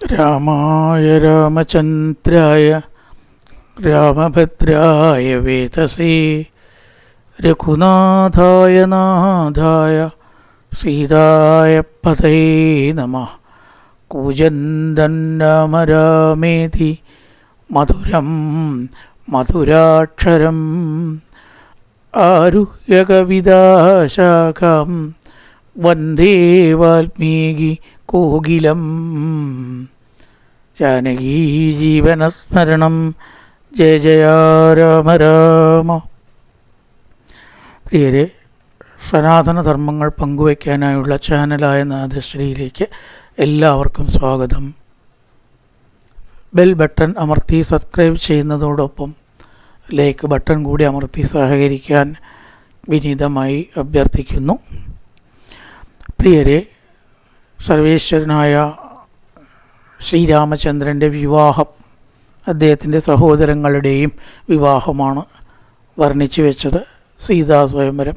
രാമായ രാമചന്ദ്രായ രാമഭദ്രായ വേതസേ രഘുനാഥായ നാഥായ സീതായ പതേ നമ കൂജന്തൻ രാമ രാമേതി മധുരം മധുരാക്ഷരം ആരുഹ്യകവിതാശാഖം വന്ദേ വാൽമീകി കോകിലം. ജാനകീ ജീവനസ്മരണം. ജയ ജയ രാമ രാമ. പ്രിയരെ സനാതനധർമ്മങ്ങൾ പങ്കുവയ്ക്കാനായുള്ള ചാനലായ നാദശ്രീയിലേക്ക് എല്ലാവർക്കും സ്വാഗതം. ബെൽ ബട്ടൺ അമർത്തി സബ്സ്ക്രൈബ് ചെയ്യുന്നതോടൊപ്പം ലൈക്ക് ബട്ടൺ കൂടി അമർത്തി സഹകരിക്കാൻ വിനീതമായി അഭ്യർത്ഥിക്കുന്നു. പ്രിയരെ സർവേശ്വരനായ ശ്രീരാമചന്ദ്രന്റെ വിവാഹം അദ്ദേഹത്തിന്റെ സഹോദരങ്ങളുടെയും വിവാഹമാണ് വർണിച്ചു വെച്ചത് സീതാ സ്വയംവരം.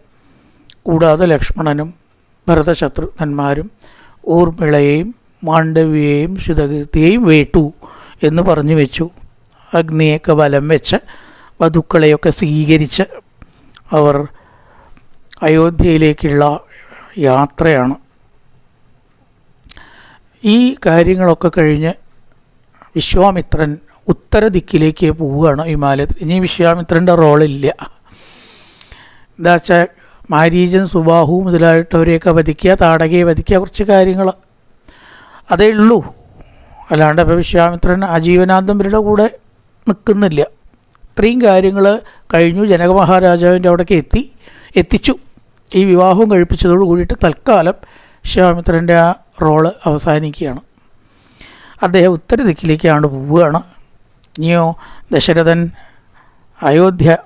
കൂടാതെ ലക്ഷ്മണനും ഭരതശത്രുഘ്നന്മാരും ഊർമിളയെയും മാണ്ഡവിയെയും ശുതകീർത്തിയെയും വേട്ടു എന്ന് പറഞ്ഞു വെച്ചു. അഗ്നിയൊക്കെ വലം വെച്ച് വധുക്കളെയൊക്കെ സ്വീകരിച്ച് അവർ അയോധ്യയിലേക്കുള്ള യാത്രയാണ്. ഈ കാര്യങ്ങളൊക്കെ കഴിഞ്ഞ് വിശ്വാമിത്രൻ ഉത്തര ദിക്കിലേക്ക് പോവുകയാണ് ഹിമാലയത്തിൽ. ഇനി വിശ്വാമിത്രന്റെ റോളില്ല. എന്താ വെച്ചാൽ മാരീജൻ സുബാഹു മുതലായിട്ടവരെയൊക്കെ വധിക്കുക താടകയെ വധിക്കുക കുറച്ച് കാര്യങ്ങൾ അതേ ഉള്ളൂ. അല്ലാണ്ട് ഇപ്പോൾ വിശ്വാമിത്രൻ ആജീവനാന്തം കൂടെ നിൽക്കുന്നില്ല. ഇത്രയും കാര്യങ്ങൾ കഴിഞ്ഞു. ജനക മഹാരാജാവിന്റെ അവിടേക്ക് എത്തി എത്തിച്ചു. ഈ വിവാഹം കഴിപ്പിച്ചതോട് കൂടിയിട്ട് തൽക്കാലം വിശ്വാമിത്രന്റെ ആ റോൾ അവസാനിക്കുകയാണ്. അദ്ദേഹം ഉത്തര ദിക്കിലേക്കാണ് പോവുകയാണ്. ഇനിയോ ദശരഥൻ അയോധ്യ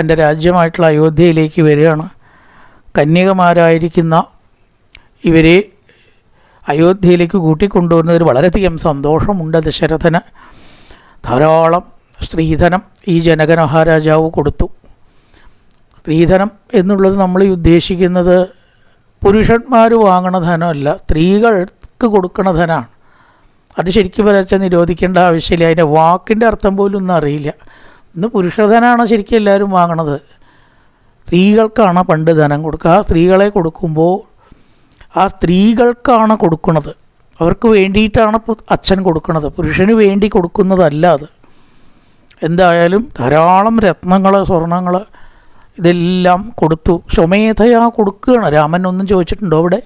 തന്റെ രാജ്യമായിട്ടുള്ള അയോധ്യയിലേക്ക് വരികയാണ്. കന്യകമാരായിരിക്കുന്ന ഇവരെ അയോധ്യയിലേക്ക് കൂട്ടിക്കൊണ്ടുവരുന്നതിൽ വളരെയധികം സന്തോഷമുണ്ട് ദശരഥന്. ധാരാളം സ്ത്രീധനം ഈ ജനകൻ മഹാരാജാവ് കൊടുത്തു. സ്ത്രീധനം എന്നുള്ളത് നമ്മൾ ഉദ്ദേശിക്കുന്നത് പുരുഷന്മാർ വാങ്ങണ ധനമല്ല സ്ത്രീകൾക്ക് കൊടുക്കണ ധനമാണ് അത് ശരിക്കും വരച്ചാൽ നിരോധിക്കേണ്ട ആവശ്യമില്ല. അതിന്റെ വാക്കിന്റെ അർത്ഥം പോലും ഒന്നും അറിയില്ല. ഇന്ന് പുരുഷധനാണ് ശരിക്കും എല്ലാവരും വാങ്ങണത്. സ്ത്രീകൾക്കാണ് പണ്ട് ധനം കൊടുക്കുക. ആ സ്ത്രീകളെ കൊടുക്കുമ്പോൾ ആ സ്ത്രീകൾക്കാണ് കൊടുക്കുന്നത് അവർക്ക് വേണ്ടിയിട്ടാണ് അച്ഛൻ കൊടുക്കുന്നത് പുരുഷന് വേണ്ടി കൊടുക്കുന്നതല്ല അത്. എന്തായാലും ധാരാളം രത്നങ്ങൾ സ്വർണങ്ങൾ ഇതെല്ലാം കൊടുത്തു. സ്വമേധയാ കൊടുക്കുകയാണ്. രാമൻ ഒന്നും ചോദിച്ചിട്ടുണ്ടോ അവിടെ?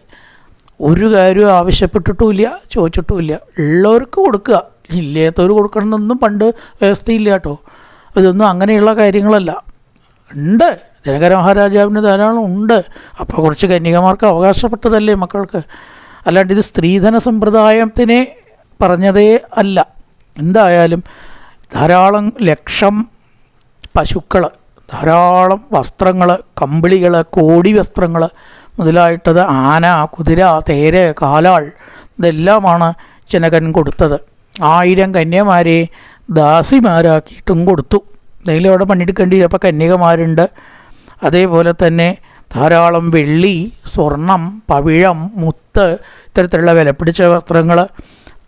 ഒരു കാര്യവും ആവശ്യപ്പെട്ടിട്ടുമില്ല ചോദിച്ചിട്ടുമില്ല. ഉള്ളവർക്ക് കൊടുക്കുക. ഇല്ലാത്തവർ കൊടുക്കണമെന്നൊന്നും പണ്ട് വ്യവസ്ഥയില്ല കേട്ടോ. ഇതൊന്നും അങ്ങനെയുള്ള കാര്യങ്ങളല്ല. ഉണ്ട്. ജനകര മഹാരാജാവിന് ധാരാളം ഉണ്ട്. അപ്പോൾ കുറച്ച് കന്യകമാർക്ക് അവകാശപ്പെട്ടതല്ലേ മക്കൾക്ക്? അല്ലാണ്ട് ഇത് സ്ത്രീധന സമ്പ്രദായത്തിനെ പറഞ്ഞതേ അല്ല. എന്തായാലും ധാരാളം ലക്ഷം പശുക്കൾ ധാരാളം വസ്ത്രങ്ങൾ കമ്പിളികൾ കോടി വസ്ത്രങ്ങൾ മുതലായിട്ടത് ആന കുതിര തേര് കാലാൾ ഇതെല്ലാമാണ് ജനകൻ കൊടുത്തത്. ആയിരം കന്യമാരെ ദാസിമാരാക്കിയിട്ടും കൊടുത്തു. എന്തെങ്കിലും അവിടെ പണിയെടുക്കേണ്ടി അപ്പോൾ കന്യകമാരുണ്ട്. അതേപോലെ തന്നെ ധാരാളം വെള്ളി സ്വർണം പവിഴം മുത്ത് ഇത്തരത്തിലുള്ള വിലപിടിച്ച വസ്ത്രങ്ങൾ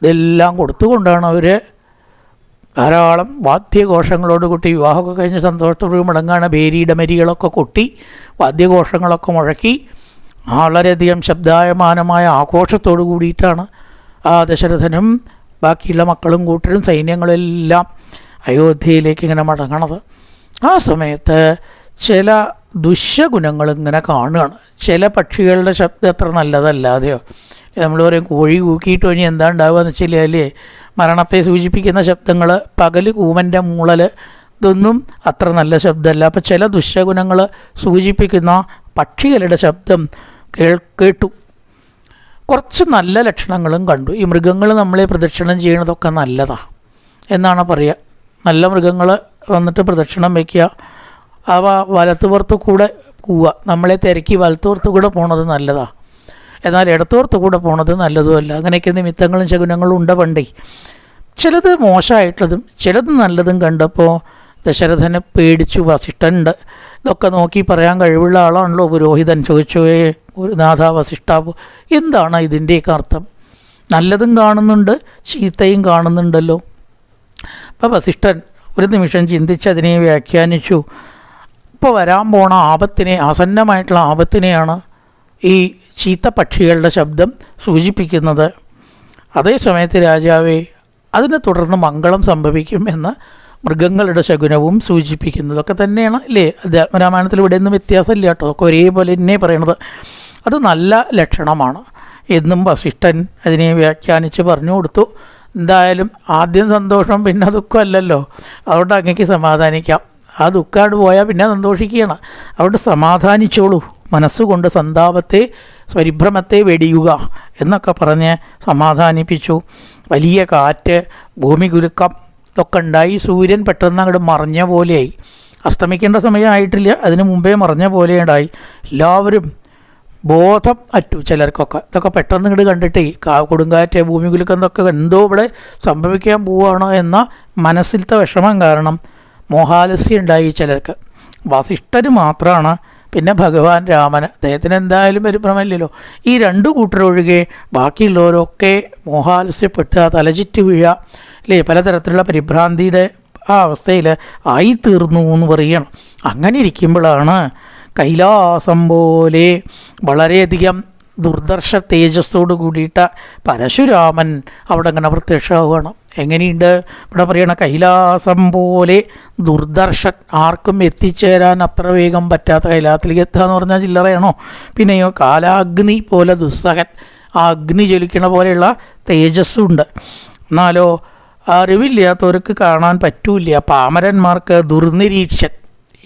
ഇതെല്ലാം കൊടുത്തുകൊണ്ടാണ് അവർ ധാരാളം വാദ്യഘോഷങ്ങളോട് കൂട്ടി വിവാഹമൊക്കെ കഴിഞ്ഞ് സന്തോഷത്തോടുകൂടി മടങ്ങാണ് ബേരിയിടമരികളൊക്കെ കൊട്ടി വാദ്യഘോഷങ്ങളൊക്കെ മുഴക്കി വളരെയധികം ശബ്ദായമാനമായ ആഘോഷത്തോടു കൂടിയിട്ടാണ് ആ ദശരഥനും ബാക്കിയുള്ള മക്കളും കൂട്ടരും സൈന്യങ്ങളെല്ലാം അയോധ്യയിലേക്ക് ഇങ്ങനെ മടങ്ങണത്. ആ സമയത്ത് ചില ദുഷ്യഗുണങ്ങൾ ഇങ്ങനെ കാണുകയാണ്. ചില പക്ഷികളുടെ ശബ്ദം അത്ര നല്ലതല്ലാതെയോ? നമ്മൾ പറയും കോഴി കൂക്കിയിട്ട് കഴിഞ്ഞ് എന്താ ഉണ്ടാവുക എന്ന് വെച്ചാൽ മരണത്തെ സൂചിപ്പിക്കുന്ന ശബ്ദങ്ങൾ പകൽ കൂമന്റെ മൂളൽ ഇതൊന്നും അത്ര നല്ല ശബ്ദമല്ല. അപ്പോൾ ചില ദുഷ്യഗുണങ്ങൾ സൂചിപ്പിക്കുന്ന പക്ഷികളുടെ ശബ്ദം കേൾ കേട്ടു. കുറച്ച് നല്ല ലക്ഷണങ്ങളും കണ്ടു. ഈ മൃഗങ്ങൾ നമ്മളെ പ്രദക്ഷിണം ചെയ്യണതൊക്കെ നല്ലതാ. എന്നാണ് പറയുക നല്ല മൃഗങ്ങൾ വന്നിട്ട് പ്രദക്ഷിണം വയ്ക്കുക അവ വലത്തുപുറത്ത് കൂടെ പോവുക നമ്മളെ തിരക്കി വലത്തുപുറത്ത് കൂടെ പോണത് നല്ലതാണ് എന്നാൽ ഇടത്തോർത്ത് കൂടെ പോണത് നല്ലതുമല്ല. അങ്ങനെയൊക്കെ നിമിത്തങ്ങളും ശകുനങ്ങളും ഉണ്ട് പണ്ടേ. ചിലത് മോശമായിട്ടുള്ളതും ചിലത് നല്ലതും കണ്ടപ്പോൾ ദശരഥനെ പേടിച്ചു വസിഷ്ഠനുണ്ട്. ഇതൊക്കെ നോക്കി പറയാൻ കഴിവുള്ള ആളാണല്ലോ പുരോഹിതൻ. ചോദിച്ചു "ഏ, ഒരു നാഥ വസിഷ്ഠാവ് എന്താണ് ഇതിന്റെയൊക്കെ അർത്ഥം? നല്ലതും കാണുന്നുണ്ട് ചീത്തയും കാണുന്നുണ്ടല്ലോ. അപ്പോൾ വസിഷ്ഠൻ ഒരു നിമിഷം ചിന്തിച്ച് അതിനെ വ്യാഖ്യാനിച്ചു. ഇപ്പോൾ വരാൻ പോണ ആപത്തിനെ ആസന്നമായിട്ടുള്ള ആപത്തിനെയാണ് ഈ ചീത്ത പക്ഷികളുടെ ശബ്ദം സൂചിപ്പിക്കുന്നത്. അതേ സമയത്ത് രാജാവേ അതിനെ തുടർന്ന് മംഗളം സംഭവിക്കും എന്ന് മൃഗങ്ങളുടെ ശകുനവും സൂചിപ്പിക്കുന്നതൊക്കെ തന്നെയാണ് അല്ലേ? അധ്യാത്മരാമായണത്തിൽ ഇവിടെ ഒന്നും വ്യത്യാസമില്ല കേട്ടോ. ഒക്കെ ഒരേപോലെ തന്നെ പറയണത്. അത് നല്ല ലക്ഷണമാണ്. എന്നും വസിഷ്ഠൻ അതിനെ വ്യാഖ്യാനിച്ച് പറഞ്ഞു കൊടുത്തു. എന്തായാലും ആദ്യം സന്തോഷം പിന്നെ ദുഃഖമല്ലല്ലോ അതുകൊണ്ട് അങ്ങേക്ക് സമാധാനിക്കാം. ആ ദുഃഖമായിട്ട് പോയാൽ പിന്നെ സന്തോഷിക്കുകയാണ്. അതുകൊണ്ട് സമാധാനിച്ചോളൂ. മനസ്സുകൊണ്ട് സന്താപത്തെ പരിഭ്രമത്തെ വെടിയുക എന്നൊക്കെ പറഞ്ഞ് സമാധാനിപ്പിച്ചു. വലിയ കാറ്റ് ഭൂമി കുലുക്കം ഇതൊക്കെ ഉണ്ടായി. സൂര്യൻ പെട്ടെന്ന് അങ്ങോട്ട് മറഞ്ഞ പോലെയായി. അസ്തമിക്കേണ്ട സമയമായിട്ടില്ല. അതിന് മുമ്പേ മറഞ്ഞ പോലെ ഉണ്ടായി. എല്ലാവരും ബോധം അറ്റു ചിലർക്കൊക്കെ. ഇതൊക്കെ പെട്ടെന്ന് ഇങ്ങോട്ട് കണ്ടിട്ടേ കൊടുങ്കാറ്റ് ഭൂമി കുലുക്കം ഇതൊക്കെ എന്തോ ഇവിടെ സംഭവിക്കാൻ പോവുകയാണോ എന്ന മനസ്സിലത്തെ വിഷമം കാരണം മോഹാലസ്യം ഉണ്ടായി ചിലർക്ക്. വസിഷ്ഠന് മാത്രമാണ് പിന്നെ ഭഗവാൻ രാമന് അദ്ദേഹത്തിന് എന്തായാലും പരിഭ്രമമില്ലല്ലോ ഈ രണ്ടു കൂട്ടരൊഴികെ ബാക്കിയുള്ളവരൊക്കെ മോഹാലസ്യപ്പെട്ട് ആ തലചുറ്റി വീഴുക അല്ലേ പലതരത്തിലുള്ള പരിഭ്രാന്തിയുടെ ആ അവസ്ഥയിൽ ആയിത്തീർന്നു എന്ന് പറയണം. അങ്ങനെ ഇരിക്കുമ്പോഴാണ് കൈലാസം പോലെ വളരെയധികം ദുർദർശ തേജസ്സോട് കൂടിയിട്ട പരശുരാമൻ അവിടെ അങ്ങനെ പ്രത്യക്ഷമാവുകയാണ്. എങ്ങനെയുണ്ട്? ഇവിടെ പറയണ കൈലാസം പോലെ ദുർദർശൻ ആർക്കും എത്തിച്ചേരാൻ അത്ര വേഗം പറ്റാത്ത കൈലാസത്തിലേക്ക് എത്തുക എന്ന് പറഞ്ഞാൽ ചില്ലറയാണോ? പിന്നെയോ കാലാഗ്നി പോലെ ദുസ്സഹൻ ആ അഗ്നി ജ്വലിക്കണ പോലെയുള്ള തേജസ്സുണ്ട്. എന്നാലോ അറിവില്ലാത്തവർക്ക് കാണാൻ പറ്റൂല പാമരന്മാർക്ക് ദുർനിരീക്ഷൻ.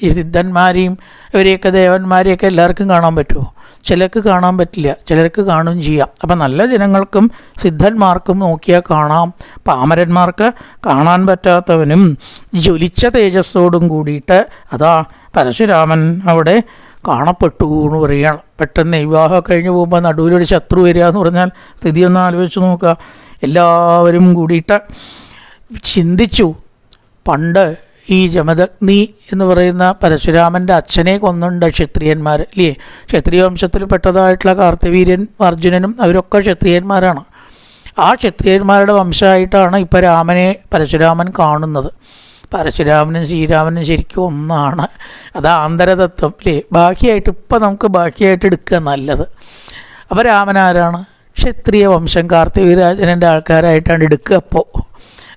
ഈ സിദ്ധന്മാരെയും ഇവരെയൊക്കെ ദേവന്മാരെയൊക്കെ എല്ലാവർക്കും കാണാൻ പറ്റുമോ? ചിലർക്ക് കാണാൻ പറ്റില്ല ചിലർക്ക് കാണുകയും ചെയ്യാം. അപ്പം നല്ല ജനങ്ങൾക്കും സിദ്ധന്മാർക്കും നോക്കിയാൽ കാണാം. പാമരന്മാർക്ക് കാണാൻ പറ്റാത്തവനും ജ്വലിച്ച തേജസ്സോടും കൂടിയിട്ട് അതാ പരശുരാമൻ അവിടെ കാണപ്പെട്ടു എന്ന് പറയുകയാണ്. പെട്ടെന്ന് വിവാഹം കഴിഞ്ഞ് പോകുമ്പോൾ നടുവിലൊരു ശത്രു വരിക എന്ന് പറഞ്ഞാൽ സ്ഥിതി ഒന്ന് ആലോചിച്ച് നോക്കുക. എല്ലാവരും കൂടിയിട്ട് ചിന്തിച്ചു. പണ്ട് ഈ ജമദഗ്നി എന്ന് പറയുന്ന പരശുരാമന്റെ അച്ഛനെ കൊന്നുണ്ട് ക്ഷത്രിയന്മാർ അല്ലേ ക്ഷത്രിയ വംശത്തിൽ പെട്ടതായിട്ടുള്ള കാർത്തവീര്യൻ അർജുനനും അവരൊക്കെ ക്ഷത്രിയന്മാരാണ്. ആ ക്ഷത്രിയന്മാരുടെ വംശമായിട്ടാണ് ഇപ്പോൾ രാമനെ പരശുരാമൻ കാണുന്നത്. പരശുരാമനും ശ്രീരാമനും ശരിക്കും ഒന്നാണ്. അത് ആന്തരതത്വം അല്ലേ ബാക്കിയായിട്ട് ഇപ്പം നമുക്ക് ബാക്കിയായിട്ട് എടുക്കുക നല്ലത്. അപ്പോൾ രാമൻ ആരാണ് ക്ഷത്രിയ വംശം കാർത്തികരാജനന്റെ ആൾക്കാരായിട്ടാണ് എടുക്കുക അപ്പോൾ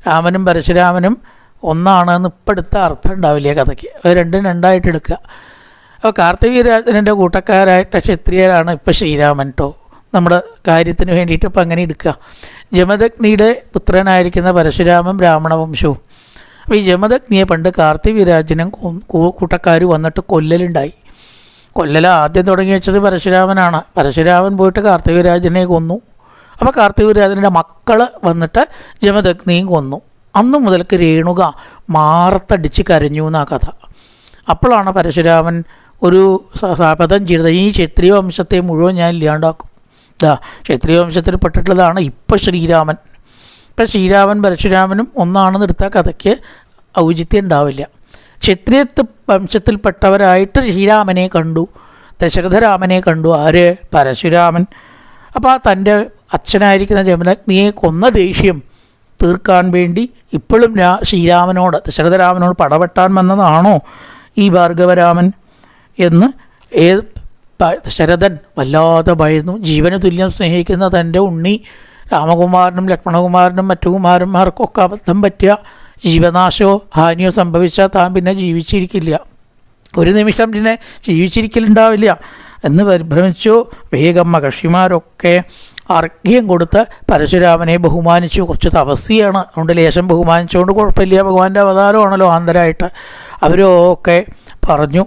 രാമനും പരശുരാമനും ഒന്നാണെന്ന് ഇപ്പം എടുത്ത അർത്ഥം ഉണ്ടാവില്ല കഥയ്ക്ക്. അത് രണ്ടും രണ്ടായിട്ട് എടുക്കുക. അപ്പോൾ കാർത്തികീരാജന്റെ കൂട്ടക്കാരായിട്ട് ക്ഷത്രിയരാണ് ഇപ്പം ശ്രീരാമൻ കേട്ടോ നമ്മുടെ കാര്യത്തിന് വേണ്ടിയിട്ട് ഇപ്പം അങ്ങനെ എടുക്കുക. ജമദഗ്നിയുടെ പുത്രനായിരിക്കുന്ന പരശുരാമൻ ബ്രാഹ്മണ വംശവും. അപ്പോൾ ഈ ജമദഗ്നിയെ പണ്ട് കാർത്തികീരാജനും കൂട്ടക്കാർ വന്നിട്ട് കൊല്ലലുണ്ടായി. കൊല്ലൽ ആദ്യം തുടങ്ങി വെച്ചത് പരശുരാമനാണ്. പരശുരാമൻ പോയിട്ട് കാർത്തികരാജനെ കൊന്നു. അപ്പോൾ കാർത്തികരാജന്റെ മക്കൾ വന്നിട്ട് ജമദഗ്നിയും കൊന്നു. അന്നു മുതൽക്ക് രേണുക മാറത്തടിച്ച് കരഞ്ഞു എന്നാ കഥ. അപ്പോഴാണ് പരശുരാമൻ ഒരു ശപഥം ചെയ്തത്. ഈ ക്ഷത്രിയ വംശത്തെ മുഴുവൻ ഞാൻ ഇല്ലാണ്ടാക്കും. ഇതാ ക്ഷത്രിയ വംശത്തിൽ പെട്ടിട്ടുള്ളതാണ് ഇപ്പം ശ്രീരാമൻ. ഇപ്പം ശ്രീരാമൻ പരശുരാമനും ഒന്നാണെന്ന് എടുത്താൽ കഥയ്ക്ക് ഔചിത്യം ഉണ്ടാവില്ല. ക്ഷത്രിയത്ത് വംശത്തിൽപ്പെട്ടവരായിട്ട് ശ്രീരാമനെ കണ്ടു. ദശരഥരാമനെ കണ്ടു. ആര്? പരശുരാമൻ. അപ്പോൾ ആ തന്റെ അച്ഛനായിരിക്കുന്ന ജമനഗ്നിയെ കൊന്ന ദേഷ്യം. തീർക്കാൻ വേണ്ടി ഇപ്പോഴും രാ ശ്രീരാമനോട് ദശരഥരാമനോട് പടവെട്ടാൻ വന്നതാണോ ഈ ഭാർഗവരാമൻ എന്ന്? ഏത് ശരഥൻ വല്ലാതെ ഭയന്നു. ജീവന് തുല്യം സ്നേഹിക്കുന്ന തന്റെ ഉണ്ണി രാമകുമാരനും ലക്ഷ്മണകുമാരനും മറ്റു കുമാരന്മാർക്കൊക്കെ അബദ്ധം പറ്റിയ ജീവനാശമോ ഹാനിയോ സംഭവിച്ചാൽ താൻ പിന്നെ ജീവിച്ചിരിക്കില്ല. ഒരു നിമിഷം പിന്നെ ജീവിച്ചിരിക്കലുണ്ടാവില്ല എന്ന് പരിഭ്രമിച്ചു വേഗം മഹർഷിമാരൊക്കെ അർഘ്യം കൊടുത്ത് പരശുരാമനെ ബഹുമാനിച്ചു. കുറച്ച് തപസ്സിയാണ്. അതുകൊണ്ട് ലേശം ബഹുമാനിച്ചുകൊണ്ട് കുഴപ്പമില്ല. ഭഗവാന്റെ അവതാരമാണല്ലോ ആന്തരായിട്ട്. അവരൊക്കെ പറഞ്ഞു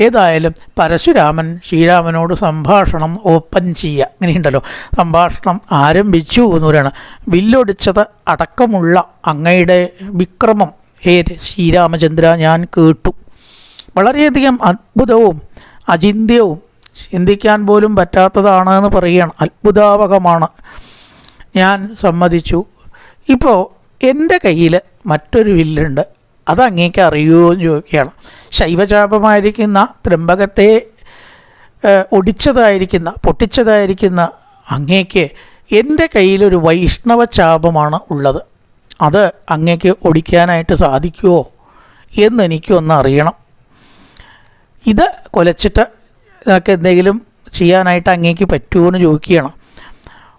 ഏതായാലും പരശുരാമൻ ശ്രീരാമനോട് സംഭാഷണം ഓപ്പൺ ചെയ്യുക അങ്ങനെയുണ്ടല്ലോ സംഭാഷണം ആരംഭിച്ചു എന്ന് ബില്ലൊടിച്ചത് അടക്കമുള്ള അങ്ങയുടെ വിക്രമം. ഹേ ശ്രീരാമചന്ദ്ര ഞാൻ കേട്ടു. വളരെയധികം അത്ഭുതവും അചിന്ത്യവും ചിന്തിക്കാൻ പോലും പറ്റാത്തതാണ് എന്ന് പറയുകയാണ്. അത്ഭുതാവകമാണ് ഞാൻ സമ്മതിച്ചു. ഇപ്പോൾ എന്റെ കയ്യിൽ മറ്റൊരു വില്ലുണ്ട്. അത് അങ്ങേക്ക് അറിയുമോ എന്ന് ചോദിക്കുകയാണ്. ശൈവചാപമായിരിക്കുന്ന ത്രംബകത്തെ ഒടിച്ചതായിരിക്കുന്ന പൊട്ടിച്ചതായിരിക്കുന്ന അങ്ങേക്ക് എന്റെ കയ്യിലൊരു വൈഷ്ണവ ചാപമാണ് ഉള്ളത്. അത് അങ്ങേക്ക് ഒടിക്കാനായിട്ട് സാധിക്കുമോ എന്നെനിക്കൊന്ന് അറിയണം. ഇത് കൊലച്ചിട്ട് നിനക്ക് എന്തെങ്കിലും ചെയ്യാനായിട്ട് അങ്ങേക്ക് പറ്റുമോ എന്ന് ചോദിക്കുകയാണ്.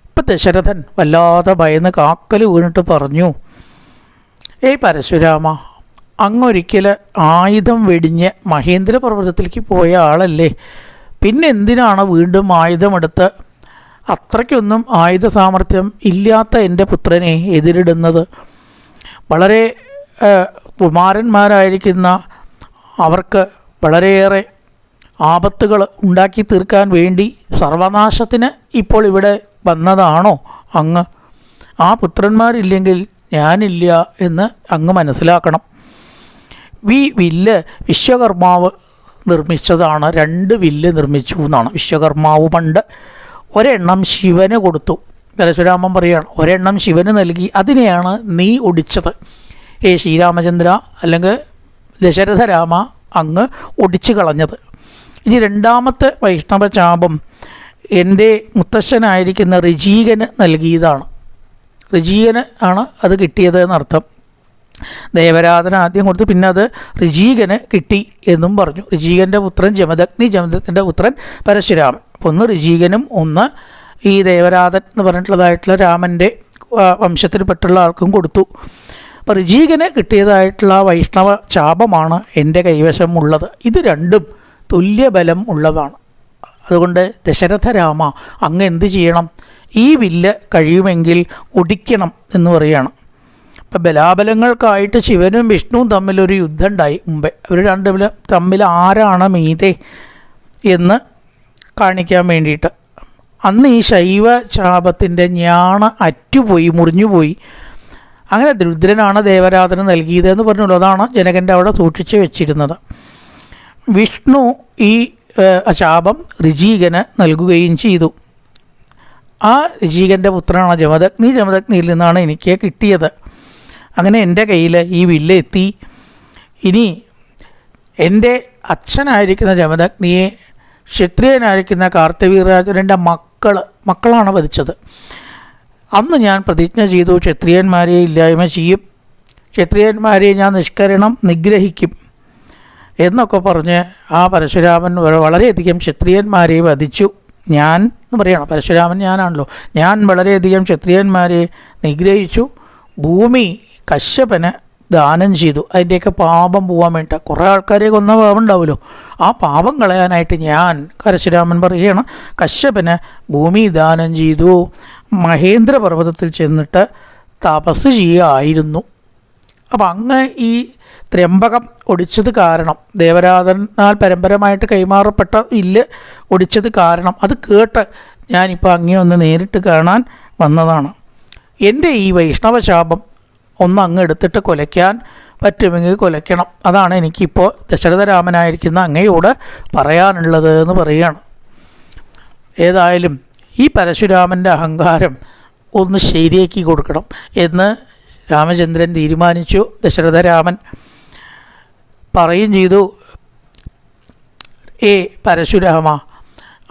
അപ്പം ദശരഥൻ വല്ലാതെ ഭയന്ന് കാക്കൽ വീണിട്ട് പറഞ്ഞു ഏയ് പരശുരാമ അങ്ങൊരിക്കൽ ആയുധം വെടിഞ്ഞ് മഹേന്ദ്ര പർവതത്തിലേക്ക് പോയ ആളല്ലേ? പിന്നെ എന്തിനാണ് വീണ്ടും ആയുധമെടുത്ത്? അത്രയ്ക്കൊന്നും ആയുധ സാമർഥ്യം ഇല്ലാത്ത എന്റെ പുത്രനെ എതിരിടുന്നത്. വളരെ കുമാരന്മാരായിരിക്കുന്ന അവർക്ക് വളരെയേറെ ആപത്തുകൾ ഉണ്ടാക്കി തീർക്കാൻ വേണ്ടി സർവനാശത്തിന് ഇപ്പോൾ ഇവിടെ വന്നതാണോ അങ്ങ്? ആ പുത്രന്മാരില്ലെങ്കിൽ ഞാനില്ല എന്ന് അങ്ങ് മനസ്സിലാക്കണം. വി വില്ല് വിശ്വകർമാവ് നിർമ്മിച്ചതാണ്. രണ്ട് വില്ല് നിർമ്മിച്ചു എന്നാണ്. വിശ്വകർമാവ് പണ്ട് ഒരെണ്ണം ശിവന് കൊടുത്തു. പരശുരാമൻ പറയുകയാണ് ഒരെണ്ണം ശിവന് നൽകി അതിനെയാണ് നീ ഒടിച്ചത്. ഏ ശ്രീരാമചന്ദ്ര അല്ലെങ്കിൽ ദശരഥ രാമ അങ്ങ് ഒടിച്ചു കളഞ്ഞത്. ഇനി രണ്ടാമത്തെ വൈഷ്ണവ ചാപം എന്റെ മുത്തശ്ശനായിരിക്കുന്ന ഋജീകന് നൽകിയതാണ്. ഋജീകന് ആണ് അത് കിട്ടിയത് എന്നർത്ഥം. ദേവരാധന ആദ്യം കൊടുത്ത് പിന്നെ അത് ഋജീകന് കിട്ടി എന്നും പറഞ്ഞു. ഋജീകന്റെ പുത്രൻ ജമദഗ്നി ജമദഗ്നിന്റെ പുത്രൻ പരശുരാമൻ. അപ്പോൾ ഒന്ന് ഋജീകനും ഒന്ന് ഈ ദേവരാധൻ എന്ന് പറഞ്ഞിട്ടുള്ളതായിട്ടുള്ള രാമന്റെ വംശത്തിൽപ്പെട്ടുള്ള ആൾക്കും കൊടുത്തു. അപ്പോൾ ഋജീകന് കിട്ടിയതായിട്ടുള്ള വൈഷ്ണവ ചാപമാണ് എന്റെ കൈവശമുള്ളത് ഇത് രണ്ടും തുല്യബലം ഉള്ളതാണ്. അതുകൊണ്ട് ദശരഥ രാമ അങ്ങ് എന്ത് ചെയ്യണം? ഈ വില്ല് കഴിയുമെങ്കിൽ ഒടിക്കണം എന്ന് പറയുകയാണ് ഇപ്പം ബലാബലങ്ങൾക്കായിട്ട് ശിവനും വിഷ്ണുവും തമ്മിലൊരു യുദ്ധം ഉണ്ടായി മുമ്പേ. അവർ രണ്ട് തമ്മിൽ ആരാണ് മീതെ എന്ന് കാണിക്കാൻ വേണ്ടിയിട്ട്. അന്ന് ഈ ശൈവ ശാപത്തിന്റെ ഞാണ് അറ്റുപോയി മുറിഞ്ഞുപോയി. അങ്ങനെ രുദ്രനാണ് ദേവരാധന നൽകിയതെന്ന് പറഞ്ഞുള്ളൂ. അതാണ് ജനകന്റെ അവിടെ സൂക്ഷിച്ച് വെച്ചിരുന്നത്. വിഷ്ണു ഈ ശാപം ഋജീകന് നൽകുകയും ചെയ്തു. ആ ഋജീകന്റെ പുത്രനാണ് ജമദഗ്നി. ജമദഗ്നിയിൽ നിന്നാണ് എനിക്ക് കിട്ടിയത്. അങ്ങനെ എന്റെ കയ്യിൽ ഈ വില്ല എത്തി. ഇനി എന്റെ അച്ഛനായിരിക്കുന്ന ജമദഗ്നിയെ ക്ഷത്രിയനായിരിക്കുന്ന കാർത്തവീരാജുരന്റെ മക്കൾ മക്കളാണ് വധിച്ചത് അന്ന് ഞാൻ പ്രതിജ്ഞ ചെയ്തു ക്ഷത്രിയന്മാരെ ഇല്ലായ്മ ചെയ്യും. ക്ഷത്രിയന്മാരെ ഞാൻ നിഷ്കരണം നിഗ്രഹിക്കും. എന്നൊക്കെ പറഞ്ഞ് ആ പരശുരാമൻ വളരെയധികം ക്ഷത്രിയന്മാരെ വധിച്ചു. ഞാൻ എന്ന് പറയണം പരശുരാമൻ ഞാനാണല്ലോ. ഞാൻ വളരെയധികം ക്ഷത്രിയന്മാരെ നിഗ്രഹിച്ചു. ഭൂമി കശ്യപന് ദാനം ചെയ്തു. അതിന്റെയൊക്കെ പാപം പോകാൻ വേണ്ടിയിട്ട്. കുറേ ആൾക്കാരെ കൊന്ന പാപം ഉണ്ടാവുമല്ലോ. ആ പാപം കളയാനായിട്ട് ഞാൻ പരശുരാമൻ പറയുകയാണ് കശ്യപന് ഭൂമി ദാനം ചെയ്തു. മഹേന്ദ്ര പർവതത്തിൽ ചെന്നിട്ട് തപസ് ചെയ്യായിരുന്നു. അപ്പം അങ്ങ് ഈ ത്രയംബകം ഒടിച്ചത് കാരണം. ദേവരാധനാൽ പരമ്പരമായിട്ട് കൈമാറപ്പെട്ട ഇല്ല് ഒടിച്ചത് കാരണം. അത് കേട്ട് ഞാനിപ്പോൾ അങ്ങേ ഒന്ന് നേരിട്ട് കാണാൻ വന്നതാണ്. എന്റെ ഈ വൈഷ്ണവശാപം ഒന്ന് അങ്ങ് എടുത്തിട്ട് കൊലയ്ക്കാൻ പറ്റുമെങ്കിൽ കൊലയ്ക്കണം. അതാണ് എനിക്കിപ്പോൾ ദശരഥരാമനായിരിക്കുന്ന അങ്ങയോട് പറയാനുള്ളത് എന്ന് പറയുകയാണ്. ഏതായാലും ഈ പരശുരാമന്റെ അഹങ്കാരം ഒന്ന് ശരിയാക്കി കൊടുക്കണം എന്ന് രാമചന്ദ്രൻ തീരുമാനിച്ചു. ദശരഥരാമൻ പറയുകയും ചെയ്തു. ഏ പരശുരാമ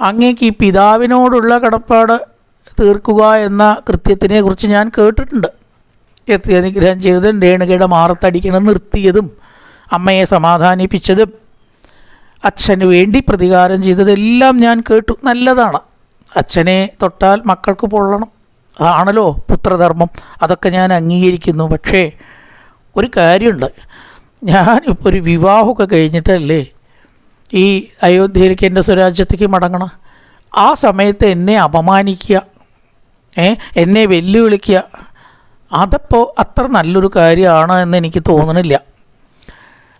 അങ്ങേക്ക് ഈ പിതാവിനോടുള്ള കടപ്പാട് തീർക്കുക എന്ന കൃത്യത്തിനെ കുറിച്ച് ഞാൻ കേട്ടിട്ടുണ്ട്. എത്തി അനുഗ്രഹം ചെയ്തതും രേണുകയുടെ മാറത്തടിക്കണം നിർത്തിയതും അമ്മയെ സമാധാനിപ്പിച്ചതും അച്ഛന് വേണ്ടി പ്രതികാരം ചെയ്തതെല്ലാം ഞാൻ കേട്ടു. നല്ലതാണ്. അച്ഛനെ തൊട്ടാൽ മക്കൾക്ക് പൊള്ളണം. അതാണല്ലോ പുത്രധർമ്മം. അതൊക്കെ ഞാൻ അംഗീകരിക്കുന്നു. പക്ഷേ ഒരു കാര്യമുണ്ട്. ഞാനിപ്പോൾ ഒരു വിവാഹമൊക്കെ കഴിഞ്ഞിട്ടല്ലേ ഈ അയോധ്യയിലേക്ക് എന്റെ സ്വരാജ്യത്തേക്ക് മടങ്ങണം? ആ സമയത്ത് എന്നെ അപമാനിക്കുക ഏ എന്നെ വെല്ലുവിളിക്കുക അതപ്പോൾ അത്ര നല്ലൊരു കാര്യമാണ് എന്ന് എനിക്ക് തോന്നണില്ല.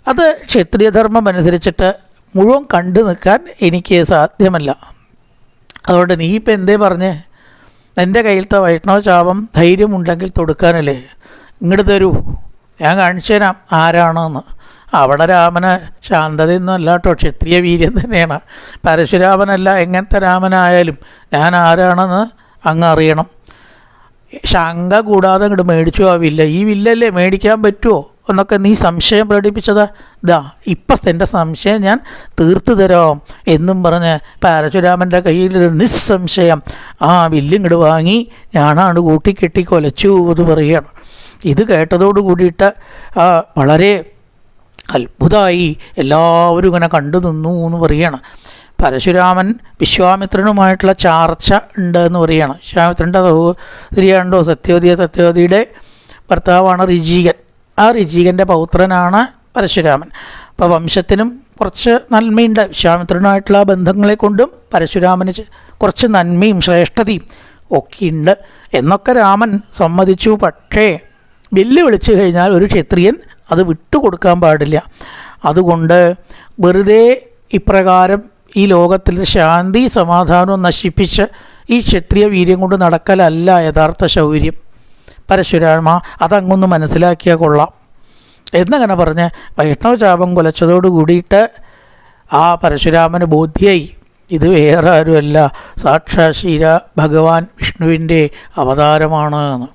അത് ക്ഷത്രിയധർമ്മം അനുസരിച്ചിട്ട് മുഴുവൻ കണ്ടു നിൽക്കാൻ എനിക്ക് സാധ്യമല്ല. അതുകൊണ്ട് നീ ഇപ്പം എന്തേ പറഞ്ഞേ? എന്റെ കയ്യിലത്തെ വൈഷ്ണവ ശാപം ധൈര്യമുണ്ടെങ്കിൽ തൊടുക്കാനല്ലേ? ഇങ്ങോട്ട് തരൂ. ഞാൻ കാണിച്ചു തരാം ആരാണെന്ന്. അവിടെ രാമന് ശാന്തതയൊന്നും അല്ല കേട്ടോ. ക്ഷത്രിയ വീര്യം തന്നെയാണ്. പരശുരാമനല്ല എങ്ങനത്തെ രാമനായാലും ഞാൻ ആരാണെന്ന് അങ്ങ് അറിയണം. ശങ്ക കൂടാതെ ഇങ്ങോട്ട് മേടിച്ചു ആ വില്ല. ഈ വില്ലല്ലേ മേടിക്കാൻ പറ്റുമോ എന്നൊക്കെ നീ സംശയം പ്രകടിപ്പിച്ചത്. ദാ ഇപ്പം എന്റെ സംശയം ഞാൻ തീർത്തു തരാം എന്നും പറഞ്ഞ് പരശുരാമന്റെ കയ്യിൽ നിസ്സംശയം ആ വില്ലിങ്ങോട് വാങ്ങി ഞാനാണ് കൂട്ടിക്കെട്ടി കൊലച്ചു എന്ന് പറയുകയാണ്. ഇത് കേട്ടതോട് കൂടിയിട്ട് വളരെ അത്ഭുതമായി എല്ലാവരും ഇങ്ങനെ കണ്ടു നിന്നു എന്ന് പറയണം പരശുരാമൻ വിശ്വാമിത്രനുമായിട്ടുള്ള ചാർച്ച ഉണ്ട് എന്ന് പറയണം വിശ്വാമിത്രന്റെ സഹോദരിയാണ്ടോ സത്യവതിയ സത്യവതിയുടെ ഭർത്താവാണ് ഋജീകൻ ആ ഋജീകന്റെ പൗത്രനാണ് പരശുരാമൻ. അപ്പോൾ വംശത്തിനും കുറച്ച് നന്മയുണ്ട്. വിശ്വാമിത്രനുമായിട്ടുള്ള ബന്ധങ്ങളെ കൊണ്ടും പരശുരാമന് കുറച്ച് നന്മയും ശ്രേഷ്ഠതയും ഒക്കെയുണ്ട്. എന്നൊക്കെ രാമൻ സമ്മതിച്ചു. പക്ഷേ വെല്ലു വിളിച്ചു കഴിഞ്ഞാൽ ഒരു ക്ഷത്രിയൻ അത് വിട്ടുകൊടുക്കാൻ പാടില്ല. അതുകൊണ്ട് വെറുതെ ഇപ്രകാരം ഈ ലോകത്തിൽ ശാന്തി സമാധാനവും നശിപ്പിച്ച് ഈ ക്ഷത്രിയ വീര്യം കൊണ്ട് നടക്കലല്ല യഥാർത്ഥ ശൗര്യം. പരശുരാമ അതങ്ങൊന്ന് മനസ്സിലാക്കിയാൽ കൊള്ളാം. എന്നങ്ങനെ പറഞ്ഞ് വൈഷ്ണവചാപം കുലച്ചതോട് കൂടിയിട്ട് ആ പരശുരാമന് ബോധ്യായി. ഇത് വേറെ ആരുമല്ല സാക്ഷാ ശീല ഭഗവാൻ വിഷ്ണുവിന്റെ അവതാരമാണ് എന്ന്.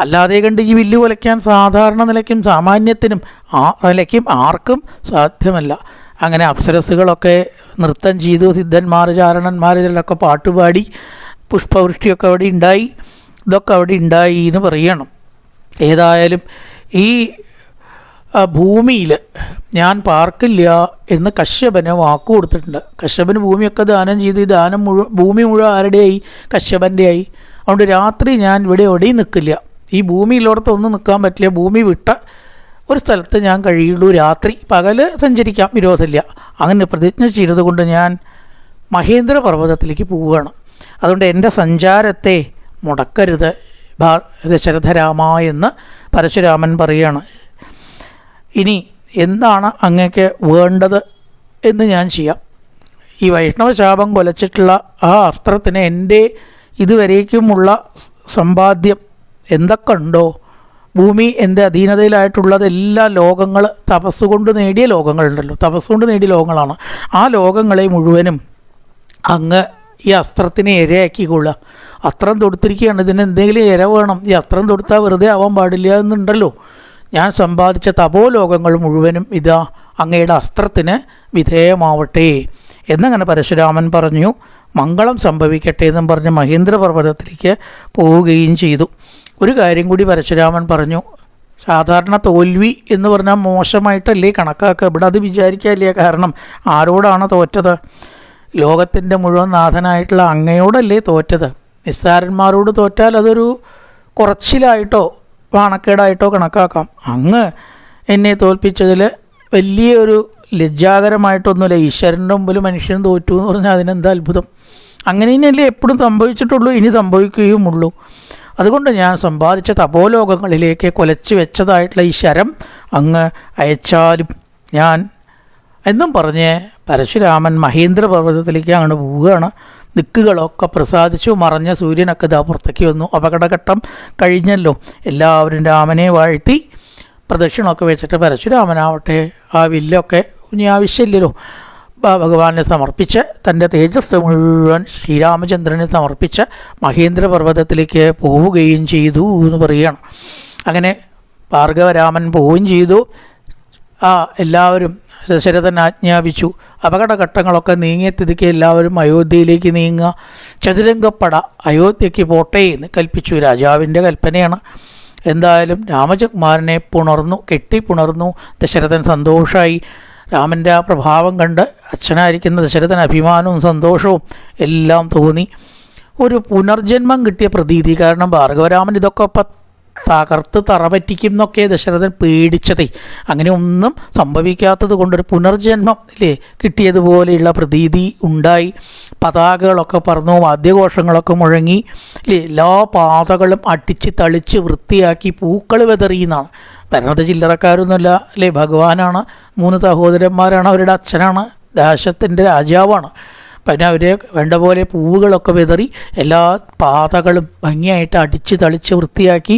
അല്ലാതെ കണ്ട് ഈ വില്ല് കുലയ്ക്കാൻ സാധാരണ നിലയ്ക്കും സാമാന്യത്തിനും ആ നിലയ്ക്കും ആർക്കും സാധ്യമല്ല. അങ്ങനെ അപ്സരസുകളൊക്കെ നൃത്തം ചെയ്തു സിദ്ധന്മാർ ചാരണന്മാർ ഇതിലൊക്കെ പാട്ടുപാടി പുഷ്പവൃഷ്ടിയൊക്കെ അവിടെ ഉണ്ടായി ഇതൊക്കെ അവിടെ ഉണ്ടായി എന്ന് പറയണം. ഏതായാലും ഈ ഭൂമിയിൽ ഞാൻ പാർക്കില്ല എന്ന് കശ്യപന് വാക്ക് കൊടുത്തിട്ടുണ്ട്. കശ്യപന് ഭൂമിയൊക്കെ ദാനം ചെയ്ത്. ഈ ദാനം മുഴുവൻ ഭൂമി മുഴുവൻ ആരുടെയായി? കശ്യപന്റെ ആയി അതുകൊണ്ട് രാത്രി ഞാൻ ഇവിടെ എവിടെയും നിൽക്കില്ല ഈ ഭൂമിയിലോടത്ത് ഒന്നും നിൽക്കാൻ പറ്റില്ല. ഭൂമി വിട്ട ഒരു സ്ഥലത്ത് ഞാൻ കഴിയുള്ളൂ രാത്രി. പകൽ സഞ്ചരിക്കാം വിരോധമില്ല. അങ്ങനെ പ്രതിജ്ഞ ചെയ്തതുകൊണ്ട് ഞാൻ മഹേന്ദ്ര പർവതത്തിലേക്ക് പോവുകയാണ്. അതുകൊണ്ട് എന്റെ സഞ്ചാരത്തെ മുടക്കരുത് ദശരഥരാമ എന്ന് പരശുരാമൻ പറയുകയാണ്. ഇനി എന്താണ് അങ്ങക്ക് വേണ്ടത് എന്ന് ഞാൻ ചെയ്യാം. ഈ വൈഷ്ണവ ശാപം കൊലച്ചിട്ടുള്ള ആ അസ്ത്രത്തിന് എന്റെ ഇതുവരേക്കുമുള്ള സമ്പാദ്യം എന്തൊക്കെ ഉണ്ടോ? ഭൂമി എന്റെ അധീനതയിലായിട്ടുള്ളത് എല്ലാ ലോകങ്ങൾ തപസ്സുകൊണ്ട് നേടിയ ലോകങ്ങളുണ്ടല്ലോ. തപസ്സുകൊണ്ട് നേടിയ ലോകങ്ങളാണ്. ആ ലോകങ്ങളെ മുഴുവനും അങ്ങ് ഈ അസ്ത്രത്തിനെ ഇരയാക്കിക്കൊള്ളുക. അസ്ത്രം തൊടുത്തിരിക്കുകയാണ്. ഇതിന് എന്തെങ്കിലും ഇര വേണം. ഈ അസ്ത്രം തൊടുത്താൽ വെറുതെ ആവാൻ പാടില്ല എന്നുണ്ടല്ലോ. ഞാൻ സമ്പാദിച്ച തപോലോകങ്ങൾ മുഴുവനും ഇതാ അങ്ങയുടെ അസ്ത്രത്തിന് വിധേയമാവട്ടെ. എന്നങ്ങനെ പരശുരാമൻ പറഞ്ഞു മംഗളം സംഭവിക്കട്ടെ എന്നും പറഞ്ഞ് മഹേന്ദ്ര പർവതത്തിലേക്ക് പോവുകയും ചെയ്തു. ഒരു കാര്യം കൂടി പരശുരാമൻ പറഞ്ഞു സാധാരണ തോൽവി എന്ന് പറഞ്ഞാൽ മോശമായിട്ടല്ലേ കണക്കാക്കുക? ഇവിടെ അത് വിചാരിക്കാനില്ല കാരണം ആരോടാണ് തോറ്റത്? ലോകത്തിന്റെ മുഴുവൻ നാഥനായിട്ടുള്ള അങ്ങയോടല്ലേ തോറ്റത്? നിസ്സാരന്മാരോട് തോറ്റാൽ അതൊരു കുറച്ചിലായിട്ടോ വാണക്കേടായിട്ടോ കണക്കാക്കാം. അങ്ങ് എന്നെ തോൽപ്പിച്ചതിൽ വലിയൊരു ലജ്ജാകരമായിട്ടൊന്നുമില്ല. ഈശ്വരന്റെ മുമ്പിൽ മനുഷ്യൻ തോറ്റു എന്ന് പറഞ്ഞാൽ അതിനെന്താ അത്ഭുതം? അങ്ങനെ തന്നെയല്ലേ എപ്പോഴും സംഭവിച്ചിട്ടുള്ളൂ ഇനി സംഭവിക്കുകയുമുള്ളൂ. അതുകൊണ്ട് ഞാൻ സമ്പാദിച്ച തപോലോകങ്ങളിലേക്ക് കൊലച്ചു വെച്ചതായിട്ടുള്ള ഈ ശരം അങ്ങ് അയച്ചാലും ഞാൻ എന്നും പറഞ്ഞ് പരശുരാമൻ മഹേന്ദ്ര പർവതത്തിലേക്ക് അങ്ങോട്ട് പോവുകയാണ്. ദിക്കുകളൊക്കെ പ്രസാദിച്ചു മറഞ്ഞ സൂര്യനൊക്കെ ഇതാ പുറത്തേക്ക് വന്നു. അപകടഘട്ടം കഴിഞ്ഞല്ലോ. എല്ലാവരും രാമനെ വാഴ്ത്തി പ്രദക്ഷിണമൊക്കെ വെച്ചിട്ട് പരശുരാമനാവട്ടെ. ആ വില്ലൊക്കെ ഇനി ആവശ്യമില്ലല്ലോ. ഭഗവാനെ സമർപ്പിച്ച് തന്റെ തേജസ് മുഴുവൻ ശ്രീരാമചന്ദ്രനെ സമർപ്പിച്ച് മഹേന്ദ്രപർവതത്തിലേക്ക് പോവുകയും ചെയ്തു എന്ന് പറയുകയാണ്. അങ്ങനെ ഭാർഗവരാമൻ പോവുകയും ചെയ്തു. ആ എല്ലാവരും ദശരഥൻ ആജ്ഞാപിച്ചു. അപകടഘട്ടങ്ങളൊക്കെ നീങ്ങിയ സ്ഥിതിക്ക് എല്ലാവരും അയോധ്യയിലേക്ക് നീങ്ങുക. ചതുരംഗപ്പട അയോധ്യയ്ക്ക് പോട്ടെ എന്ന് കൽപ്പിച്ചു. രാജാവിന്റെ കൽപ്പനയാണ്. എന്തായാലും രാമചകുമാരനെ പുണർന്നു കെട്ടി പുണർന്നു. ദശരഥൻ സന്തോഷമായി രാമന്റെ ആ പ്രഭാവം കണ്ട് അച്ഛനായിരിക്കുന്ന ദശരഥൻ അഭിമാനവും സന്തോഷവും എല്ലാം തോന്നി. ഒരു പുനർജന്മം കിട്ടിയ പ്രതീതി. കാരണം ഭാർഗവരാമൻ ഇതൊക്കെ ഇപ്പം തകർത്ത് തറപറ്റിക്കും എന്നൊക്കെ ദശരഥൻ പേടിച്ചതേ. അങ്ങനെ ഒന്നും സംഭവിക്കാത്തത് കൊണ്ടൊരു പുനർജന്മം ഇല്ലേ കിട്ടിയതുപോലെയുള്ള പ്രതീതി ഉണ്ടായി. പതാകകളൊക്കെ പറന്നു വാദ്യഘോഷങ്ങളൊക്കെ മുഴങ്ങി ഇല്ലേ എല്ലാ പാതകളും അടിച്ച് തളിച്ച് വൃത്തിയാക്കി പൂക്കൾ വെതറിയെന്നാണ്. ഭരണത ചില്ലറക്കാരൊന്നുമല്ല അല്ലേ ഭഗവാനാണ് മൂന്ന് സഹോദരന്മാരാണ് അവരുടെ അച്ഛനാണ് ദേശത്തിന്റെ രാജാവാണ്. പിന്നെ അവർ വേണ്ട പോലെ പൂവുകളൊക്കെ വിതറി എല്ലാ പാതകളും ഭംഗിയായിട്ട് അടിച്ച് തളിച്ച് വൃത്തിയാക്കി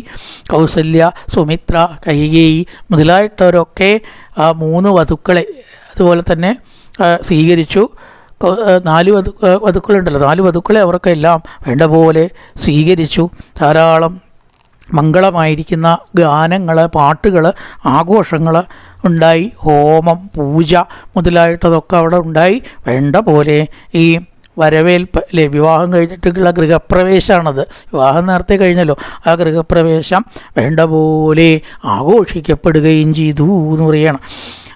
കൗസല്യ സുമിത്ര കൈകേയി മുതലായിട്ടവരൊക്കെ ആ മൂന്ന് വധുക്കളെ അതുപോലെ തന്നെ സ്വീകരിച്ചു. നാല് വധു വധുക്കളുണ്ടല്ലോ. നാല് വധുക്കളെ അവർക്കെല്ലാം വേണ്ട പോലെ സ്വീകരിച്ചു. ധാരാളം മംഗളമായിരിക്കുന്ന ഗാനങ്ങൾ പാട്ടുകൾ ആഘോഷങ്ങൾ ഉണ്ടായി. ഹോമം പൂജ മുതലായിട്ടതൊക്കെ അവിടെ ഉണ്ടായി. വേണ്ട പോലെ ഈ വരവേൽപ്പ് അല്ലേ വിവാഹം കഴിഞ്ഞിട്ടുള്ള ഗൃഹപ്രവേശമാണത് വിവാഹം നേരത്തെ കഴിഞ്ഞല്ലോ. ആ ഗൃഹപ്രവേശം വേണ്ട പോലെ ആഘോഷിക്കപ്പെടുകയും ചെയ്തു എന്ന് പറയണം.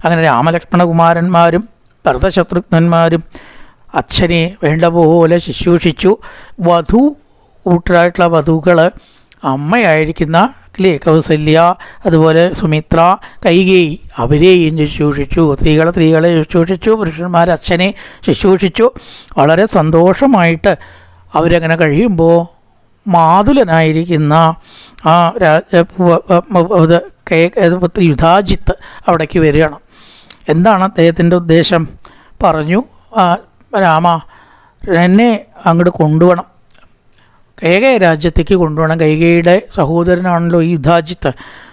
അങ്ങനെ രാമലക്ഷ്മണകുമാരന്മാരും ഭരതശത്രുഘ്നന്മാരും അച്ഛനെ വേണ്ട പോലെ ശുശ്രൂഷിച്ചു. വധു കൂട്ടരായിട്ടുള്ള വധുക്കൾ അമ്മയായിരിക്കുന്ന ലേ കൗസല്യ അതുപോലെ സുമിത്ര കൈകേയി അവരെയും ശുശ്രൂഷിച്ചു. സ്ത്രീകളെ സ്ത്രീകളെ ശുശ്രൂഷിച്ചു പുരുഷന്മാർ അച്ഛനെ ശുശ്രൂഷിച്ചു. വളരെ സന്തോഷമായിട്ട് അവരങ്ങനെ കഴിയുമ്പോൾ മാതുലനായിരിക്കുന്ന ആ യുധാജിത്ത് അവിടേക്ക് വരികയാണ്. എന്താണ് അദ്ദേഹത്തിന്റെ ഉദ്ദേശം? പറഞ്ഞു "ആ, രാമ എന്നെ അങ്ങോട്ട് കൊണ്ടുപോകണം കൈകയ രാജ്യത്തേക്ക് കൊണ്ടുപോകണം. കൈകയുടെ സഹോദരനാണല്ലോ ഈ യുദ്ധാജിത്ത്.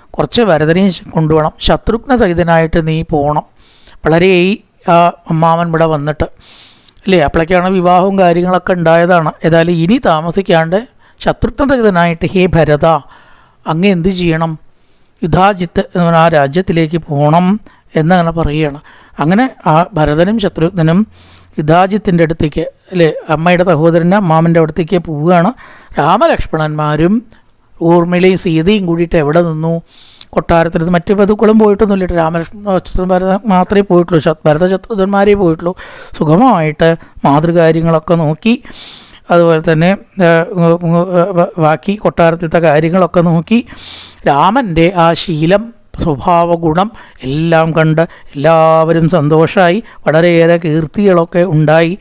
കുറച്ച് ഭരതനെയും കൊണ്ടുപോകണം. ശത്രുഘ്ന സഹിതനായിട്ട് നീ പോകണം വളരെ ഈ ആ അമ്മാവൻ ഇവിടെ വന്നിട്ട്. അല്ലേ? അപ്പോഴേക്കാണ് വിവാഹവും കാര്യങ്ങളൊക്കെ ഉണ്ടായതാണ്. ഏതായാലും ഇനി താമസിക്കാണ്ട് ശത്രുഘ്ന സഹിതനായിട്ട് ഹേ ഭരത അങ്ങ് എന്ത് ചെയ്യണം? യുദ്ധാജിത്ത് എന്ന് പറഞ്ഞാൽ ആ രാജ്യത്തിലേക്ക് പോകണം എന്നങ്ങനെ പറയുകയാണ്. അങ്ങനെ ആ ഭരതനും ശത്രുഘ്നനും യുദ്ധാജിത്തിന്റെ അടുത്തേക്ക് അല്ലേ അമ്മയുടെ സഹോദരന് അമ്മാമന്റെ അടുത്തേക്ക് പോവുകയാണ്. രാമലക്ഷ്മണന്മാരും ഊർമിളയും സീതയും കൂടിയിട്ട് എവിടെ നിന്നു? കൊട്ടാരത്തിൽ മറ്റു പോയിട്ടൊന്നും പോയിട്ടൊന്നുമില്ല രാമലക്ഷ്മണ ഭരത മാത്രമേ പോയിട്ടുള്ളൂ. ഭരത ഭരതശത്രുഘ്നന്മാരേ പോയിട്ടുള്ളൂ. സുഖമായിട്ട് മാതൃകാര്യങ്ങളൊക്കെ നോക്കി. അതുപോലെ തന്നെ ബാക്കി കൊട്ടാരത്തിലത്തെ കാര്യങ്ങളൊക്കെ നോക്കി. രാമന്റെ ആ ശീലം സ്വഭാവ ഗുണം എല്ലാം കണ്ട് എല്ലാവരും സന്തോഷമായി വളരെയേറെ കീർത്തികളൊക്കെ ഉണ്ടായി.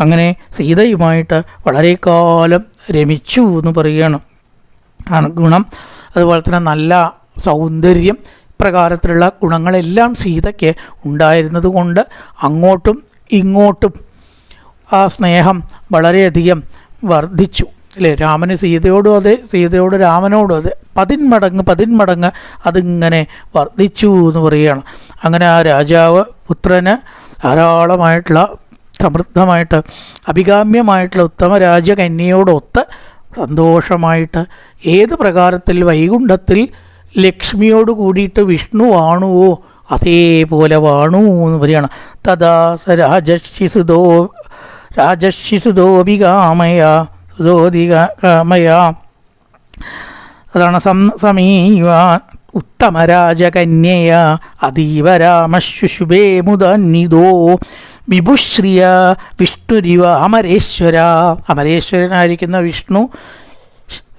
അങ്ങനെ സീതയുമായിട്ട് വളരെ കാലം രമിച്ചു എന്ന് പറയുകയാണ്. ഗുണം. അതുപോലെ തന്നെ നല്ല സൗന്ദര്യം പ്രകാരത്തിലുള്ള ഗുണങ്ങളെല്ലാം സീതയ്ക്ക് ഉണ്ടായിരുന്നത് കൊണ്ട് അങ്ങോട്ടും ഇങ്ങോട്ടും ആ സ്നേഹം വളരെയധികം വർദ്ധിച്ചു. അല്ലേ രാമന് സീതയോടും അതെ സീതയോട് രാമനോടും അതെ. പതിന്മടങ്ങ് പതിന്മടങ്ങ് അതിങ്ങനെ വർദ്ധിച്ചു എന്ന് പറയുകയാണ്. അങ്ങനെ ആ രാജാവ് പുത്രന് ധാരാളമായിട്ടുള്ള സമൃദ്ധമായിട്ട് അഭികാമ്യമായിട്ടുള്ള ഉത്തമ രാജകന്യയോടൊത്ത് സന്തോഷമായിട്ട് ഏത് പ്രകാരത്തിൽ വൈകുണ്ഠത്തിൽ ലക്ഷ്മിയോട് കൂടിയിട്ട് വിഷ്ണു വാണുവോ അതേപോലെ വാണു എന്ന് പറയുകയാണ് തഥാ രാജശിസുതോ രാജശിസുതോപികാമയ സുതോതികാമയ അതാണ് സം സമീവ. ഉത്തമരാജകന്യയ. അതീവ വിഭുശ്രിയ വിഷ്ണുരിവ അമരേശ്വര. അമരേശ്വരനായിരിക്കുന്ന വിഷ്ണു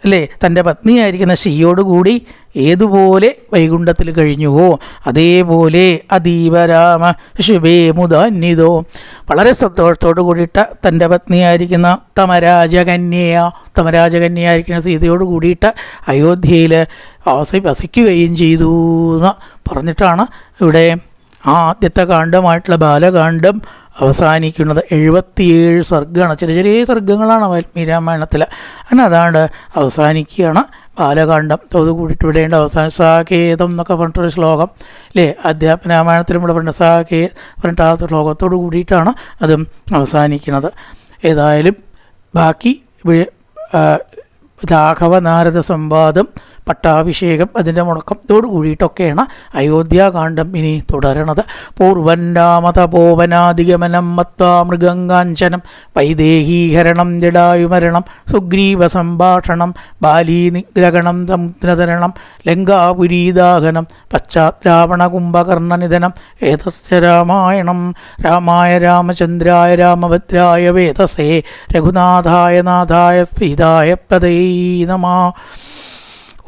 അല്ലേ? തന്റെ പത്നിയായിരിക്കുന്ന കൂടി ഏതുപോലെ വൈകുണ്ഠത്തിൽ കഴിഞ്ഞുവോ അതേപോലെ അതീവരാമ ശുഭേ മുദാന്യതോ വളരെ സന്തോഷത്തോടു കൂടിയിട്ട തന്റെ പത്നിയായിരിക്കുന്ന തമരാജകന്യ തമരാജകന്യായിരിക്കുന്ന സീതയോട് കൂടിയിട്ട് അയോധ്യയിൽ വസി വസിക്കുകയും ചെയ്തു എന്ന് പറഞ്ഞിട്ടാണ് ഇവിടെ ആദ്യത്തെ കാണ്ഡമായിട്ടുള്ള ബാലകാന്ഡം അവസാനിക്കുന്നത് എഴുപത്തിയേഴ് സർഗമാണ് ചെറിയ ചെറിയ സർഗങ്ങളാണ് വാൽമീകി രാമായണത്തിൽ അങ്ങനെ അതാണ്ട് അവസാനിക്കുകയാണ്. ബാലകാന്ഡം. തോത് കൂടിയിട്ട് വിടേണ്ട അവസാന സാകേതം എന്നൊക്കെ പറഞ്ഞിട്ടൊരു ശ്ലോകം. അല്ലേ അധ്യാപന രാമായണത്തിലും ഇവിടെ പറഞ്ഞ സാകേ പറഞ്ഞിട്ട് ആ ശ്ലോകത്തോട് കൂടിയിട്ടാണ് അതും അവസാനിക്കുന്നത്. ഏതായാലും ബാക്കി രാഘവനാരദ രാഘവ നാരദ സംവാദം പട്ടാഭിഷേകം അതിന്റെ മുടക്കം ഇതോട് കൂടിയിട്ടൊക്കെയാണ് അയോധ്യാകാന്ഡം ഇനി തുടരണത്. പൂർവന്നാമതപോവനാധിഗമനം മത്വാ മൃഗങ്കാഞ്ചനം വൈദേഹീഹരണം ജടായുമരണം സുഗ്രീവ സംഭാഷണം ബാലീനിഗ്രഹണം സമുദ്രതരണം ലങ്കാപുരീദാഹനം പശ്ചാത്രാവണ കുംഭകർണനിധനം ഏതസ്യ രാമായണം രാമായ രാമചന്ദ്രായ രാമഭദ്രായ വേദസേ രഘുനാഥായ നാഥായ സീതായ പ്രദൈനമാ നമ.